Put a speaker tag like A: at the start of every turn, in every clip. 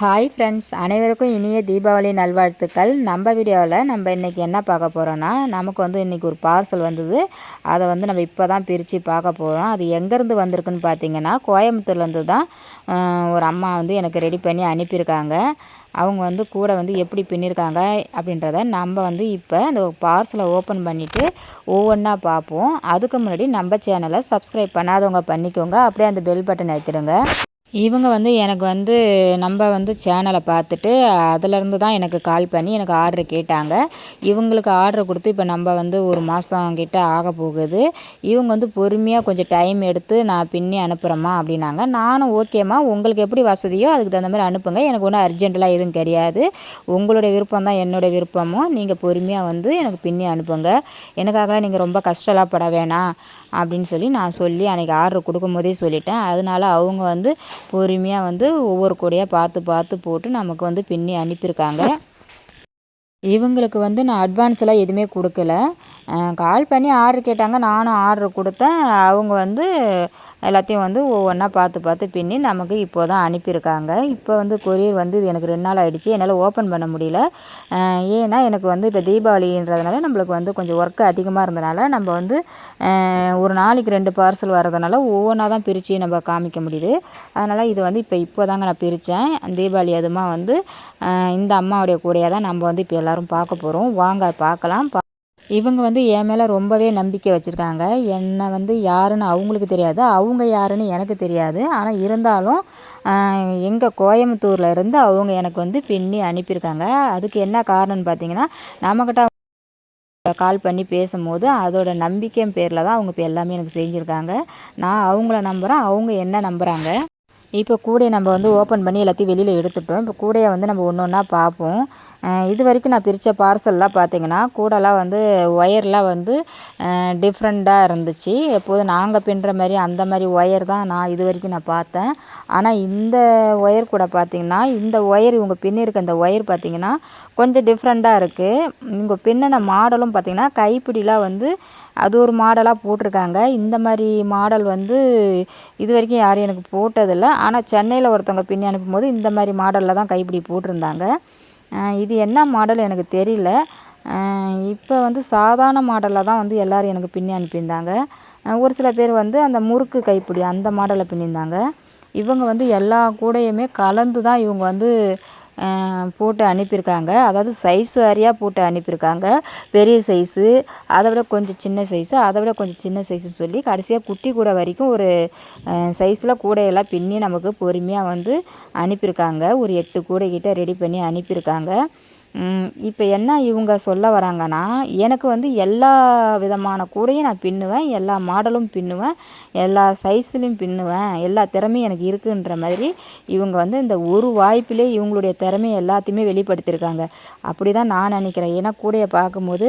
A: Hi friends அனைவருக்கும் இனிய தீபாவளி நல்வாழ்த்துக்கள். நம்ம வீடியோவில் நம்ம இன்றைக்கி என்ன பார்க்க போகிறோன்னா நமக்கு வந்து இன்றைக்கி ஒரு பார்சல் வந்தது. அதை வந்து நம்ம இப்போ தான் பிரித்து பார்க்க போகிறோம் அது எங்கேருந்து வந்திருக்குன்னு பார்த்தீங்கன்னா கோயம்புத்தூர்லேருந்து தான் ஒரு அம்மா வந்து எனக்கு ரெடி பண்ணி அனுப்பியிருக்காங்க. அவங்க வந்து கூட வந்து எப்படி பின்னிருக்காங்க அப்படின்றத நம்ம வந்து இப்போ இந்த பார்சலை ஓப்பன் பண்ணிவிட்டு ஒவ்வொன்றா பார்ப்போம். அதுக்கு முன்னாடி நம்ம சேனலை சப்ஸ்கிரைப் பண்ணாதவங்க பண்ணிக்கோங்க. அப்படியே அந்த பெல் பட்டன் எடுத்துடுங்க இவங்க வந்து எனக்கு வந்து நம்ம வந்து சேனலை பார்த்துட்டு அதிலேருந்து தான் எனக்கு கால் பண்ணி எனக்கு ஆர்டர் கேட்டாங்க. இவங்களுக்கு ஆர்டர் கொடுத்து இப்போ நம்ம வந்து ஒரு மாதம் கிட்ட ஆக போகுது. இவங்க வந்து பொறுமையாக கொஞ்சம் டைம் எடுத்து நான் பின்னி அனுப்புகிறேம்மா அப்படின்னாங்க. நானும் ஓகேம்மா உங்களுக்கு எப்படி வசதியோ அதுக்கு தகுந்த மாதிரி அனுப்புங்க. எனக்கு ஒன்றும் அர்ஜென்ட்லாம் எதுவும் கிடையாது. உங்களுடைய விருப்பம் தான் என்னுடைய விருப்பமும். நீங்கள் பொறுமையாக வந்து எனக்கு பின்னி அனுப்புங்க. எனக்காகலாம் நீங்கள் ரொம்ப கஷ்டம்லாம் பட வேணாம். அப்படின்னு சொல்லி நான் சொல்லி அன்றைக்கி ஆர்டர் கொடுக்கும்போதே சொல்லிட்டேன். அதனால அவங்க வந்து பொறுமையாக வந்து ஒவ்வொரு கூடையாக பார்த்து பார்த்து போட்டு நமக்கு வந்து பின்னி அனுப்பியிருக்காங்க. இவங்களுக்கு வந்து நான் அட்வான்ஸ் எல்லாம் எதுவுமே கொடுக்கல. கால் பண்ணி ஆர்டர் கேட்டாங்க. நானும் ஆர்டர் கொடுத்தேன். அவங்க வந்து எல்லாத்தையும் வந்து ஒவ்வொன்றா பார்த்து பார்த்து பின்னி நமக்கு இப்போ தான் அனுப்பியிருக்காங்க. இப்போ வந்து கொரியர் வந்து இது எனக்கு ரெண்டு நாள் ஆகிடுச்சி என்னால் ஓப்பன் பண்ண முடியல. ஏன்னா எனக்கு வந்து இப்போ தீபாவளின்றதுனால நம்மளுக்கு வந்து கொஞ்சம் ஒர்க்கு அதிகமாக இருந்தனால நம்ம வந்து ஒரு நாளைக்கு ரெண்டு பார்சல் வரதுனால ஒவ்வொன்றா தான் பிரித்து நம்ம காமிக்க முடியுது. அதனால் இது வந்து இப்போ இப்போ தாங்க நான் பிரித்தேன் தீபாவளி அதுமா வந்து இந்த அம்மாவுடைய கூடையாக தான் நம்ம வந்து இப்போ எல்லோரும் பார்க்க போகிறோம் வாங்க பார்க்கலாம். பா இவங்க வந்து என் மேலே ரொம்பவே நம்பிக்கை வச்சுருக்காங்க. என்னை வந்து யாருன்னு அவங்களுக்கு தெரியாது. அவங்க யாருன்னு எனக்கு தெரியாது. ஆனால் இருந்தாலும் எங்கள் கோயம்புத்தூரில் இருந்து அவங்க எனக்கு வந்து பின்னி அனுப்பியிருக்காங்க. அதுக்கு என்ன காரணம்னு பார்த்தீங்கன்னா நம்மக்கிட்ட கால் பண்ணி பேசும்போது அதோட நம்பிக்கை பேரில் தான் அவங்க இப்போ எல்லாமே எனக்கு செஞ்சுருக்காங்க. நான் அவங்கள நம்புகிறேன் அவங்க என்ன நம்புகிறாங்க இப்போ கூடையை நம்ம வந்து ஓப்பன் பண்ணி எல்லாத்தையும் வெளியில் எடுத்துட்டோம். இப்போ கூடையை வந்து நம்ம ஒன்று ஒன்றா பார்ப்போம். இது வரைக்கும் நான் பிரித்த பார்சல்லாம் பார்த்தீங்கன்னா கூடலாம் வந்து ஒயர்லாம் வந்து டிஃப்ரெண்ட்டாக இருந்துச்சு. எப்போதும் நாங்கள் பின்னுற மாதிரி அந்த மாதிரி ஒயர் தான் நான் இது வரைக்கும் நான் பார்த்தேன். ஆனால் இந்த ஒயர் கூட பார்த்தீங்கன்னா இந்த ஒயர் இவங்க பின்னிருக்க இந்த ஒயர் பார்த்தீங்கன்னா கொஞ்சம் டிஃப்ரெண்ட்டாக இருக்குது இவங்க பின்னின மாடலும் பார்த்தீங்கன்னா கைப்பிடிலாம் வந்து அது ஒரு மாடலாக போட்டிருக்காங்க. இந்த மாதிரி மாடல் வந்து இது வரைக்கும் யாரும் எனக்கு போட்டதில்லை. ஆனால் சென்னையில் ஒருத்தவங்க பின்னி அனுப்பும்போது இந்த மாதிரி மாடலில் தான் கைப்பிடி போட்டிருந்தாங்க. இது என்ன மாடல் எனக்கு தெரியல. இப்போ வந்து சாதாரண மாடலில் தான் வந்து எல்லோரும் எனக்கு பின்னி அனுப்பியிருந்தாங்க. ஒரு சில பேர் வந்து அந்த முறுக்கு கைப்பிடி அந்த மாடலில் பின்னியிருந்தாங்க இவங்க வந்து எல்லா கூடையுமே கலந்து தான் இவங்க வந்து போட்டு அனுப்பியிருக்காங்க. அதாவது சைஸ் வாரியாக போட்டு அனுப்பியிருக்காங்க. பெரிய சைஸு அதை விட கொஞ்சம் சின்ன சைஸு அதை விட கொஞ்சம் சின்ன சைஸு சொல்லி கடைசியாக குட்டி கூடை வரைக்கும் ஒரு சைஸில் கூடையெல்லாம் பின்னி நமக்கு பொறுமையாக வந்து அனுப்பியிருக்காங்க. ஒரு எட்டு கூடை ரெடி பண்ணி அனுப்பியிருக்காங்க. இப்போ என்ன இவங்க சொல்ல வராங்கன்னா எனக்கு வந்து எல்லா விதமான கூடையும் நான் பின்னுவேன் எல்லா மாடலும் பின்னுவேன் எல்லா சைஸ்லையும் பின்னுவேன் எல்லா திறமையும் எனக்கு இருக்குன்ற மாதிரி இவங்க வந்து இந்த ஒரு வாய்ப்பிலே இவங்களுடைய திறமையை எல்லாத்தையுமே வெளிப்படுத்தியிருக்காங்க. அப்படி தான் நான் நினைக்கிறேன். ஏன்னா கூடையை பார்க்கும்போது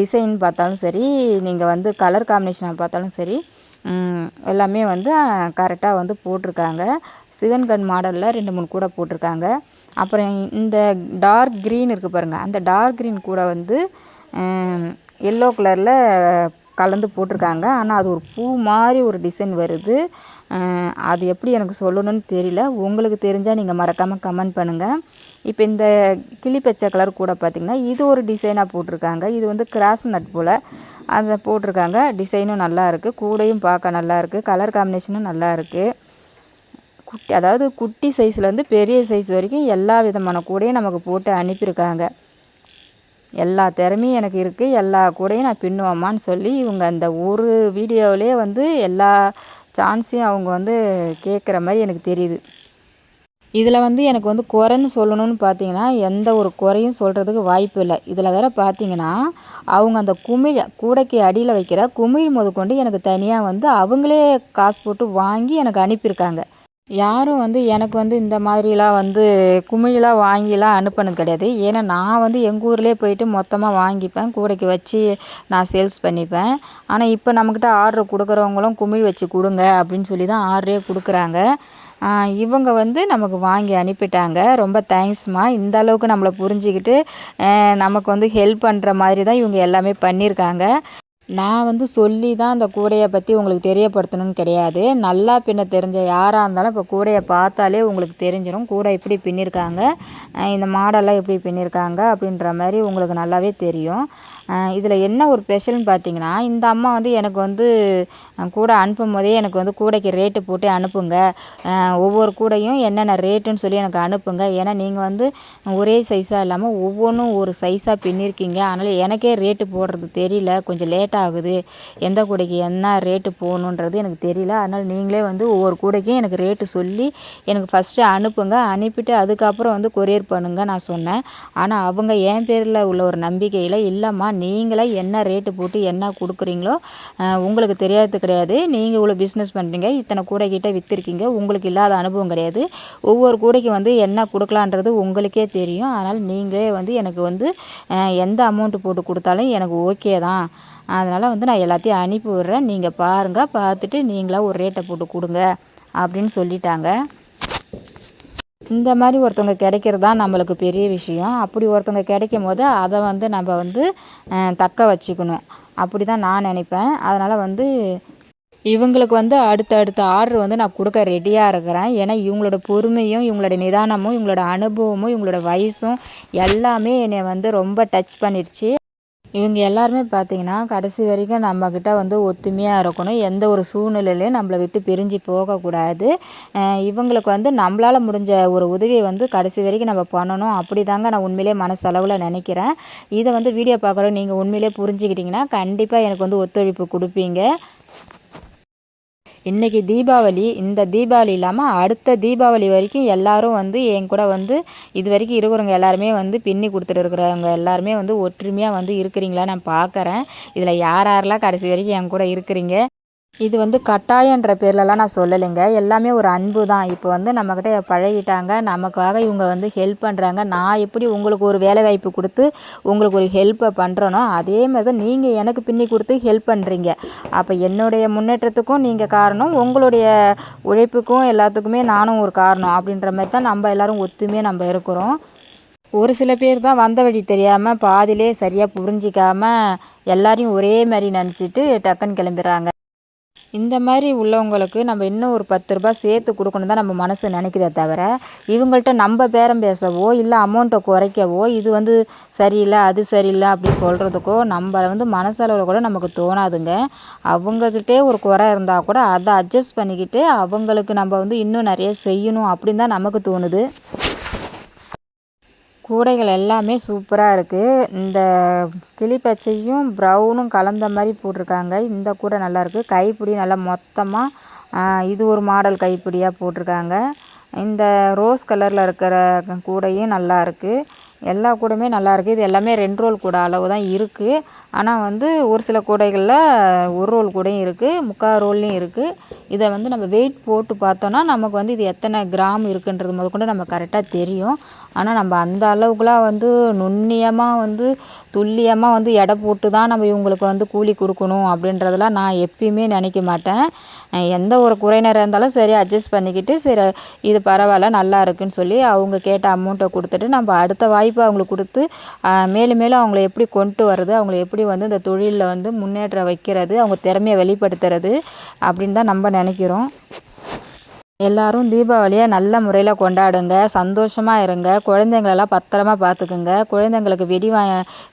A: டிசைன் பார்த்தாலும் சரி நீங்கள் வந்து கலர் காம்பினேஷனை பார்த்தாலும் சரி எல்லாமே வந்து கரெக்டாக வந்து போட்டிருக்காங்க. சிவன்கண் மாடலில் ரெண்டு மூணு கூடை போட்டிருக்காங்க. அப்புறம் இந்த டார்க் க்ரீன் இருக்குது பாருங்கள் அந்த டார்க் க்ரீன் கூட வந்து எல்லோ கலரில் கலந்து போட்டிருக்காங்க. ஆனால் அது ஒரு பூ மாதிரி ஒரு டிசைன் வருது. அது எப்படி எனக்கு சொல்லணும்னு தெரியல. உங்களுக்கு தெரிஞ்சால் நீங்கள் மறக்காமல் கமெண்ட் பண்ணுங்கள் இப்போ இந்த கிளி பச்சை கலர் கூட பார்த்திங்கன்னா இது ஒரு டிசைனாக போட்டிருக்காங்க. இது வந்து கிராஸ் நட் போல் அதை போட்டிருக்காங்க. டிசைனும் நல்லா இருக்குது கூடையும் பார்க்க நல்லா இருக்குது கலர் காம்பினேஷனும் நல்லா இருக்குது குட்டி அதாவது குட்டி சைஸ்லேருந்து பெரிய சைஸ் வரைக்கும் எல்லா விதமான கூடையும் நமக்கு போட்டு அனுப்பியிருக்காங்க. எல்லா திறமையும் எனக்கு இருக்குது எல்லா கூடையும் நான் பின்னுவோமான்னு சொல்லி இவங்க அந்த ஒரு வீடியோவிலே வந்து எல்லா சான்ஸையும் அவங்க வந்து கேட்குற மாதிரி எனக்கு தெரியுது. இதில் வந்து எனக்கு வந்து குறைன்னு சொல்லணும்னு பார்த்தீங்கன்னா எந்த ஒரு குறையும் சொல்கிறதுக்கு வாய்ப்பு இல்லை. இதில் வேற பார்த்தீங்கன்னா அவங்க அந்த குமிழ் கூடைக்கு அடியில் வைக்கிற குமிழ் முதற்கொண்டு எனக்கு தனியாக வந்து அவங்களே காசு போட்டு வாங்கி எனக்கு அனுப்பியிருக்காங்க. யாரும் வந்து எனக்கு வந்து இந்த மாதிரிலாம் வந்து குமிழெலாம் வாங்கிலாம் அனுப்பினது கிடையாது. ஏன்னா நான் வந்து எங்கள் ஊர்லேயே போயிட்டு மொத்தமாக வாங்கிப்பேன். கூடைக்கு வச்சு நான் சேல்ஸ் பண்ணிப்பேன். ஆனால் இப்போ நம்மக்கிட்ட ஆர்டர் கொடுக்குறவங்களும் குமிழ் வச்சு கொடுங்க அப்படின்னு சொல்லி தான் ஆர்டரே கொடுக்குறாங்க. இவங்க வந்து நமக்கு வாங்கி அனுப்பிட்டாங்க. ரொம்ப தேங்க்ஸ்மா இந்த அளவுக்கு நம்மளை புரிஞ்சுக்கிட்டு நமக்கு வந்து ஹெல்ப் பண்ணுற மாதிரி தான் இவங்க எல்லாமே பண்ணியிருக்காங்க. நான் வந்து சொல்லி தான் அந்த கூடையை பற்றி உங்களுக்கு தெரியப்படுத்தணும்னு கிடையாது. நல்லா பின்ன தெரிஞ்ச யாராக இருந்தாலும் இப்போ கூடையை பார்த்தாலே உங்களுக்கு தெரிஞ்சிடும் கூடை எப்படி பின்னிருக்காங்க. இந்த மாடெல்லாம் எப்படி பின்னிருக்காங்க அப்படின்ற மாதிரி உங்களுக்கு நல்லாவே தெரியும். இதில் என்ன ஒரு ஸ்பெஷல்னு பார்த்தீங்கன்னா இந்த அம்மா வந்து எனக்கு வந்து கூடை அனுப்பும் போதே எனக்கு வந்து கூடைக்கு ரேட்டு போட்டு அனுப்புங்க. ஒவ்வொரு கூடையும் என்னென்ன ரேட்டுன்னு சொல்லி எனக்கு அனுப்புங்க. ஏன்னா நீங்கள் வந்து ஒரே சைஸாக இல்லாமல் ஒவ்வொன்றும் ஒரு சைஸாக பின்னிருக்கீங்க. அதனால் எனக்கே ரேட்டு போடுறது தெரியல. கொஞ்சம் லேட் ஆகுது. எந்த கூடைக்கு என்ன ரேட்டு போகணுன்றது எனக்கு தெரியல. அதனால் நீங்களே வந்து ஒவ்வொரு கூடைக்கும் எனக்கு ரேட்டு சொல்லி எனக்கு ஃபஸ்ட்டு அனுப்புங்க. அனுப்பிட்டு அதுக்கப்புறம் வந்து கொரியர் பண்ணுங்க நான் சொன்னேன். ஆனால் அவங்க என் பேரில் உள்ள ஒரு நம்பிக்கையில் இல்லைம்மா நீங்களே என்ன ரேட்டு போட்டு என்ன கொடுக்குறீங்களோ உங்களுக்கு தெரியாது கிடையாது. நீங்கள் இவ்வளோ பிஸ்னஸ் பண்ணுறீங்க இத்தனை கூடைக்கிட்ட விற்றுருக்கீங்க உங்களுக்கு இல்லாத அனுபவம் கிடையாது. ஒவ்வொரு கூடைக்கு வந்து என்ன கொடுக்கலான்றது உங்களுக்கே தெரியும். அதனால் நீங்களே வந்து எனக்கு வந்து எந்த அமௌண்ட்டு போட்டு கொடுத்தாலும் எனக்கு ஓகே தான். அதனால் வந்து நான் எல்லாத்தையும் அனுப்பி விட்றேன். நீங்கள் பாருங்கள் பார்த்துட்டு நீங்களாக ஒரு ரேட்டை போட்டு கொடுங்க அப்படின்னு சொல்லிட்டாங்க. இந்த மாதிரி ஒருத்தவங்க கிடைக்கிறது தான் நம்மளுக்கு பெரிய விஷயம். அப்படி ஒருத்தவங்க கிடைக்கும் போது அதை வந்து நம்ம வந்து தக்க வச்சுக்கணும். அப்படி தான் நான் நினைப்பேன். அதனால் வந்து இவங்களுக்கு வந்து அடுத்த அடுத்த ஆர்டர் வந்து நான் கொடுக்க ரெடியாக இருக்கிறேன். ஏன்னா இவங்களோட பொறுமையும் இவங்களோட நிதானமும் இவங்களோட அனுபவமும் இவங்களோட வயசும் எல்லாமே என்னை வந்து ரொம்ப டச் பண்ணிடுச்சு இவங்க எல்லாருமே பார்த்தீங்கன்னா கடைசி வரைக்கும் நம்மக்கிட்ட வந்து ஒத்துமையாக இருக்கணும். எந்த ஒரு சூழ்நிலையிலையும் நம்மளை விட்டு பிரிஞ்சு போகக்கூடாது. இவங்களுக்கு வந்து நம்மளால் முடிஞ்ச ஒரு உதவியை வந்து கடைசி வரைக்கும் நம்ம பண்ணணும். அப்படி தாங்க நான் உண்மையிலே மனசளவில் நினைக்கிறேன். இதை வந்து வீடியோ பார்க்குறோம் நீங்கள் உண்மையிலே புரிஞ்சுக்கிட்டிங்கன்னா கண்டிப்பாக எனக்கு வந்து ஒத்துழைப்பு கொடுப்பீங்க. இன்றைக்கி தீபாவளி இந்த தீபாவளி இல்லாமல் அடுத்த தீபாவளி வரைக்கும் எல்லாரும் வந்து என் கூட வந்து இது வரைக்கும் இருக்கிறவங்க எல்லாருமே வந்து பின்னி கொடுத்துட்டு இருக்கிறவங்க எல்லாருமே வந்து ஒற்றுமையாக வந்து இருக்கிறீங்களா நான் பார்க்குறேன் இதில் யார் யாரெல்லாம் கடைசி வரைக்கும் என் கூட இருக்கிறீங்க? இது வந்து கட்டாயன்ற பேர்லலாம் நான் சொல்லலைங்க. எல்லாமே ஒரு அன்பு தான் இப்போ வந்து நம்மக்கிட்ட பழகிட்டாங்க. நமக்காக இவங்க வந்து ஹெல்ப் பண்ணுறாங்க நான் எப்படி உங்களுக்கு ஒரு வேலை வாய்ப்பு கொடுத்து உங்களுக்கு ஒரு ஹெல்ப்பை பண்ணுறனோ அதே மாதிரி தான் நீங்கள் எனக்கு பின்னி கொடுத்து ஹெல்ப் பண்ணுறீங்க அப்போ என்னுடைய முன்னேற்றத்துக்கும் நீங்கள் காரணம் உங்களுடைய உழைப்புக்கும் எல்லாத்துக்குமே நானும் ஒரு காரணம் அப்படின்ற மாதிரி தான் நம்ம எல்லோரும் ஒத்துமையாக நம்ம இருக்கிறோம். ஒரு சில பேர் தான் வந்த வழி தெரியாமல் பாதியிலே சரியாக புரிஞ்சிக்காமல் எல்லாரையும் ஒரே மாதிரி நினச்சிட்டு டக்குன்னு கிளம்பிடுறாங்க இந்த மாதிரி உள்ளவங்களுக்கு நம்ம இன்னும் ஒரு பத்து ரூபாய் சேர்த்து கொடுக்கணும் தான் நம்ம மனசு நினைக்கிறதே தவிர இவங்கள்ட்ட நம்ம பேரம் பேசவோ இல்லை அமௌண்ட்டை குறைக்கவோ இது வந்து சரியில்லை அது சரியில்லை அப்படி சொல்கிறதுக்கோ நம்ம வந்து மனசளவில் கூட நமக்கு தோணாதுங்க. அவங்கக்கிட்டே ஒரு குறை இருந்தால் கூட அதை அட்ஜஸ்ட் பண்ணிக்கிட்டு அவங்களுக்கு நம்ம வந்து இன்னும் நிறைய செய்யணும் அப்படின்னு தான் நமக்கு தோணுது. கூடைகள் எல்லாமே சூப்பராக இருக்குது இந்த கிளி பச்சையும் ப்ரௌனும் கலந்த மாதிரி போட்டிருக்காங்க. இந்த கூடை நல்லாயிருக்கு கைப்பிடி நல்லா மொத்தமாக இது ஒரு மாடல் கைப்பிடியாக போட்டிருக்காங்க. இந்த ரோஸ் கலரில் இருக்கிற கூடையும் நல்லா இருக்குது எல்லா கூடையுமே நல்லா இருக்குது இது எல்லாமே ரெண்டு ரோல் கூடை அளவு தான் இருக்குது ஆனால் வந்து ஒரு சில கூடைகளில் ஒரு ரோல் கூடையும் இருக்குது முக்கால் ரோல்லையும் இருக்குது இதை வந்து நம்ம வெயிட் போட்டு பார்த்தோன்னா நமக்கு வந்து இது எத்தனை கிராம் இருக்குன்றது முதற்கொண்டு நம்ம கரெக்டாக தெரியும். ஆனால் நம்ம அந்த அளவுக்குலாம் வந்து நுண்ணியமாக வந்து துல்லியமாக வந்து எடை போட்டு தான் நம்ம இவங்களுக்கு வந்து கூலி கொடுக்கணும் அப்படின்றதெல்லாம் நான் எப்பயுமே நினைக்க மாட்டேன். எந்த ஒரு குறைநேரம் இருந்தாலும் சரி அட்ஜஸ்ட் பண்ணிக்கிட்டு சரி இது பரவாயில்ல நல்லா இருக்குன்னு சொல்லி அவங்க கேட்ட அமௌண்ட்டை கொடுத்துட்டு நம்ம அடுத்த வாய்ப்பு அவங்களுக்கு கொடுத்து மேலும் மேலும் அவங்கள எப்படி கொண்டு வர்றது அவங்கள எப்படி வந்து இந்த தொழிலில் வந்து முன்னேற்ற வைக்கிறது அவங்க திறமையை வெளிப்படுத்துறது அப்படின்னு தான் நம்ம நினைக்கிறோம். எல்லாரும் தீபாவளியை நல்ல முறையில் கொண்டாடுங்க சந்தோஷமாக இருங்க குழந்தைங்களெல்லாம் பத்திரமா பார்த்துக்குங்க குழந்தைங்களுக்கு வெடி வா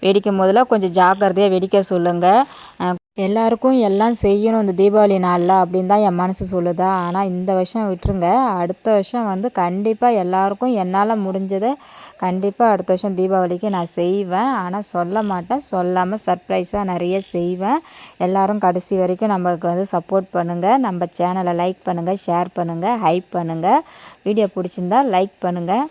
A: வெடிக்கும் போதெல்லாம் கொஞ்சம் ஜாக்கிரதையாக வெடிக்க சொல்லுங்கள் எல்லாருக்கும் எல்லாம் செய்யணும் இந்த தீபாவளி நாளில் அப்படின்னு தான் என் மனசு சொல்லுதா. ஆனால் இந்த வருஷம் விட்டுருங்க. அடுத்த வருஷம் வந்து கண்டிப்பாக எல்லாருக்கும் என்னால் முடிஞ்சதை கண்டிப்பாக அடுத்த வருஷம் தீபாவளிக்கு நான் செய்வேன். ஆனால் சொல்ல மாட்டேன். சொல்லாமல் சர்ப்ரைஸாக நிறைய செய்வேன். எல்லாரும் கடைசி வரைக்கும் நமக்கு வந்து சப்போர்ட் பண்ணுங்கள் நம்ம சேனலை லைக் பண்ணுங்கள் ஷேர் பண்ணுங்கள் ஹைப் பண்ணுங்கள் வீடியோ பிடிச்சிருந்தா லைக் பண்ணுங்கள்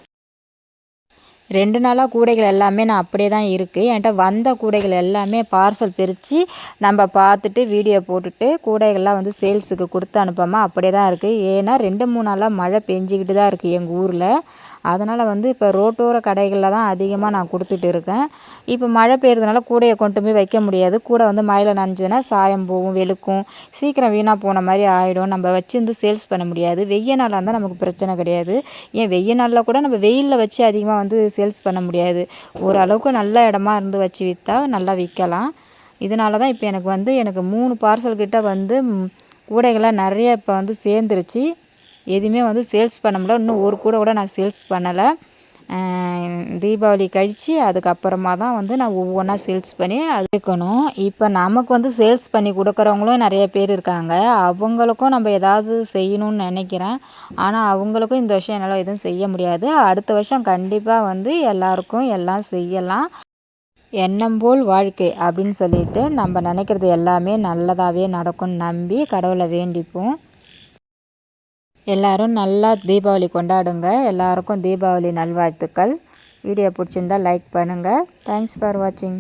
A: ரெண்டு நாளாக கூடைகள் எல்லாமே நான் அப்படியே தான் இருக்குது என்கிட்ட வந்த கூடைகள் எல்லாமே பார்சல் பிரித்து நம்ம பார்த்துட்டு வீடியோ போட்டுட்டு கூடைகள்லாம் வந்து சேல்ஸுக்கு கொடுத்து அனுப்பாமல் அப்படியே தான் இருக்குது ஏன்னா ரெண்டு மூணு நாளாக மழை பெஞ்சிக்கிட்டு தான் இருக்குது எங்கள் ஊரில். அதனால் வந்து இப்போ ரோட்டோர கடைகளில் தான் அதிகமாக நான் கொடுத்துட்டு இருக்கேன். இப்போ மழை பெய்யறதுனால கூடையை கொண்டு போய் வைக்க முடியாது. கூடை வந்து மழையில் நனைஞ்சதுன்னா சாயம் போகும் வெளுக்கும். சீக்கிரம் வீணாக போன மாதிரி ஆகிடும் நம்ம வச்சிருந்து சேல்ஸ் பண்ண முடியாது. வெய்ய நாளாக இருந்தால் நமக்கு பிரச்சனை கிடையாது. ஏன் வெய்ய நாளில் கூட நம்ம வெயிலில் வச்சு அதிகமாக வந்து சேல்ஸ் பண்ண முடியாது. ஓரளவுக்கு நல்ல இடமா இருந்து வச்சு விற்றா நல்லா விற்கலாம் இதனால தான் இப்போ எனக்கு வந்து எனக்கு மூணு பார்சல் கிட்ட வந்து கூடைகள்லாம் நிறைய இப்போ வந்து சேர்ந்துருச்சு. எதுவுமே வந்து சேல்ஸ் பண்ண முடியல. இன்னும் ஒரு கூடை கூட நான் சேல்ஸ் பண்ணலை. தீபாவளி கழித்து அதுக்கப்புறமா தான் வந்து நான் ஒவ்வொன்றா சேல்ஸ் பண்ணி அது இப்போ நமக்கு வந்து சேல்ஸ் பண்ணி கொடுக்குறவங்களும் நிறைய பேர் இருக்காங்க. அவங்களுக்கும் நம்ம ஏதாவது செய்யணும்னு நினைக்கிறேன். ஆனால் அவங்களுக்கும் இந்த வருஷம் என்னால் எதுவும் செய்ய முடியாது. அடுத்த வருஷம் கண்டிப்பாக வந்து எல்லாருக்கும் எல்லாம் செய்யலாம். எண்ணம் போல் வாழ்க்கை அப்படின்னு சொல்லிட்டு நம்ம நினைக்கிறது எல்லாமே நல்லதாகவே நடக்கும்னு நம்பி கடவுளை வேண்டிப்போம். எல்லோரும் நல்லா தீபாவளி கொண்டாடுங்க. எல்லாருக்கும் தீபாவளி நல்வாழ்த்துக்கள். வீடியோ பிடிச்சிருந்தா லைக் பண்ணுங்கள் தேங்க்ஸ் ஃபார் வாட்சிங்